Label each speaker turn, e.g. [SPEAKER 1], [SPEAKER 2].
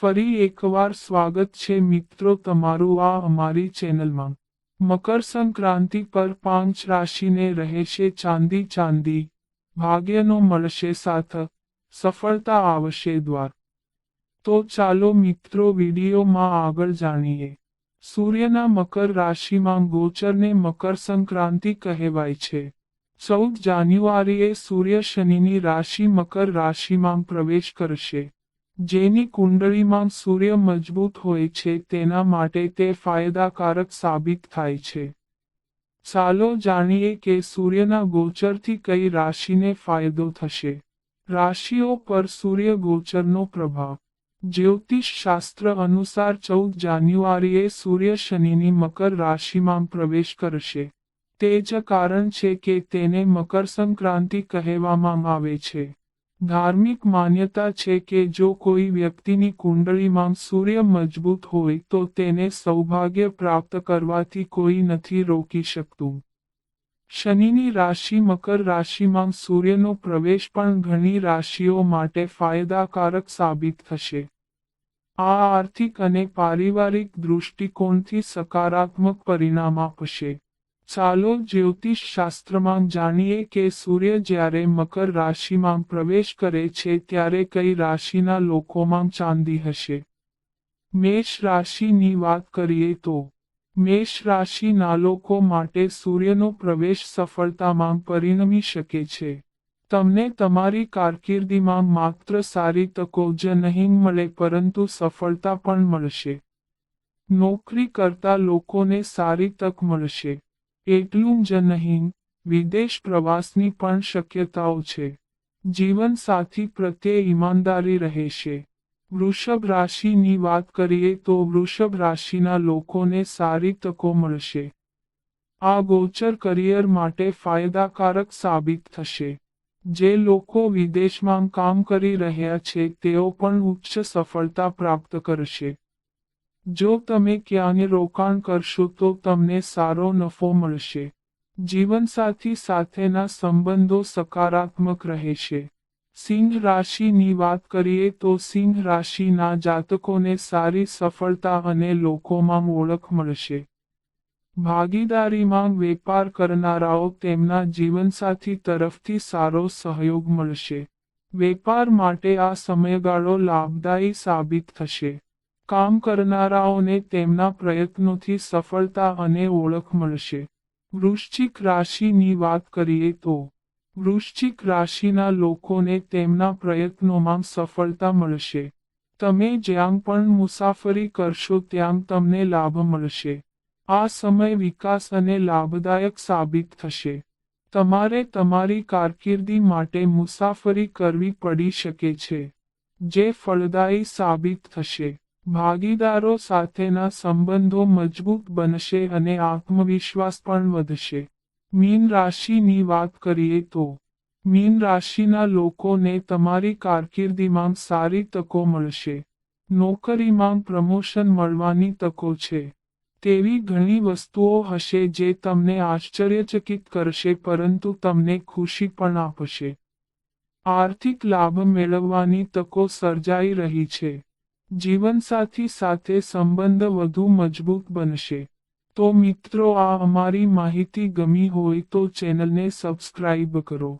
[SPEAKER 1] ફરી એકવાર સ્વાગત છે મિત્રો તમારું આ અમારી ચેનલમાં. મકર સંક્રાંતિ પર પાંચ રાશિને રહેશે ચાંદી ચાંદી. ભાગ્યનો મળશે સાથ. સફળતા આવશે દ્વાર. તો ચાલો મિત્રો વિડીયોમાં આગળ જાણીએ. સૂર્યના મકર રાશિમાં ગોચરને મકર સંક્રાંતિ કહેવાય છે. ચૌદ જાન્યુઆરીએ સૂર્ય શનિની રાશિ મકર રાશિમાં પ્રવેશ કરશે. જેની કુંડળીમાં સૂર્ય મજબૂત હોય છે, તેના માટે તે ફાયદાકારક સાબિત થાય છે. ચાલો જાણીએ કે સૂર્યના ગોચરથી કઈ રાશિને ફાયદો થશે. રાશિઓ પર સૂર્ય ગોચરનો પ્રભાવ. જ્યોતિષ શાસ્ત્ર અનુસાર ચૌદ જાન્યુઆરીએ સૂર્ય શનિની મકર રાશિમાં પ્રવેશ કરશે. તે જ કારણ છે કે તેને મકર સંક્રાંતિ કહેવામાં આવે છે. ધાર્મિક માન્યતા છે કે જો કોઈ વ્યક્તિની કુંડળીમાં સૂર્ય મજબૂત હોય તો તેને સૌભાગ્ય પ્રાપ્ત કરવાથી કોઈ નથી રોકી શકતું. શનિની રાશિ મકર રાશિમાં સૂર્યનો પ્રવેશ પણ ઘણી રાશિઓ માટે ફાયદાકારક સાબિત થશે. આ આર્થિક અને પારિવારિક દૃષ્ટિકોણથી સકારાત્મક પરિણામ આપશે. ચાલો જ્યોતિષ શાસ્ત્રમાં જાણીએ કે સૂર્ય જ્યારે મકર રાશિમાં પ્રવેશ કરે છે ત્યારે કઈ રાશિના લોકોમાં ચાંદી હશે? મેષ રાશિની વાત કરીએ તો, મેષ રાશિના લોકો માટે સૂર્યનો પ્રવેશ સફળતામાં પરિણમી શકે છે. તમને તમારી કારકિર્દીમાં માત્ર સારી તકો જ નહીં મળે પરંતુ સફળતા પણ મળશે. નોકરી કરતા લોકોને સારી તક મળશે. એટલું જ નહીં, વિદેશ પ્રવાસની પણ શક્યતાઓ છે. જીવન સાથી પ્રત્યે ઈમાનદારી રહેશે વૃષભ રાશિની વાત કરીએ તો વૃષભ રાશિના લોકોને સારી તકો મળશે. આ ગોચર કરિયર માટે ફાયદાકારક સાબિત થશે. જે લોકો વિદેશમાં કામ કરી રહ્યા છે, તેઓ પણ ઉચ્ચ સફળતા પ્રાપ્ત કરશે. જો તમે ક્યાંય રોકાણ કરશો તો તમને સારો નફો મળશે. જીવનસાથી સાથેના સંબંધો સકારાત્મક રહેશે. સિંહ રાશિની વાત કરીએ તો સિંહ રાશિના જાતકોને સારી સફળતા અને લોકોમાં ઓળખ મળશે. ભાગીદારીમાં વેપાર કરનારાઓ તેમના જીવનસાથી તરફથી સારો સહયોગ મળશે. વેપાર માટે આ સમયગાળો લાભદાયી સાબિત થશે. કામ કરનારાઓને તેમના પ્રયત્નોથી સફળતા અને ઓળખ મળશે. વૃશ્ચિક રાશિની વાત કરીએ તો, વૃશ્ચિક રાશિના લોકોને તેમના પ્રયત્નોમાં સફળતા મળશે. તમે જ્યાં પણ મુસાફરી કરશો ત્યાં તમને લાભ મળશે. આ સમય વિકાસ અને લાભદાયક સાબિત થશે. તમારે તમારી કારકિર્દી માટે મુસાફરી કરવી પડી શકે છે, જે ફળદાયી સાબિત થશે. ભાગીદારો સાથેના સંબંધો મજબૂત બનશે અને આત્મવિશ્વાસ પણ વધશે. મીન રાશિની વાત કરીએ તો, મીન રાશિના લોકોને તમારી કારકિર્દીમાં સારી તકો મળશે. નોકરીમાં પ્રમોશન મળવાની તકો છે. તેવી ઘણી વસ્તુઓ હશે જે તમને આશ્ચર્યચકિત કરશે પરંતુ તમને ખુશી પણ આપશે. આર્થિક લાભ મેળવવાની તકો સર્જાઈ રહી છે. જીવનસાથી સાથે સંબંધ વધુ મજબૂત બનશે. તો મિત્રો, આ અમારી માહિતી ગમી હોય તો ચેનલને સબસ્ક્રાઇબ કરો.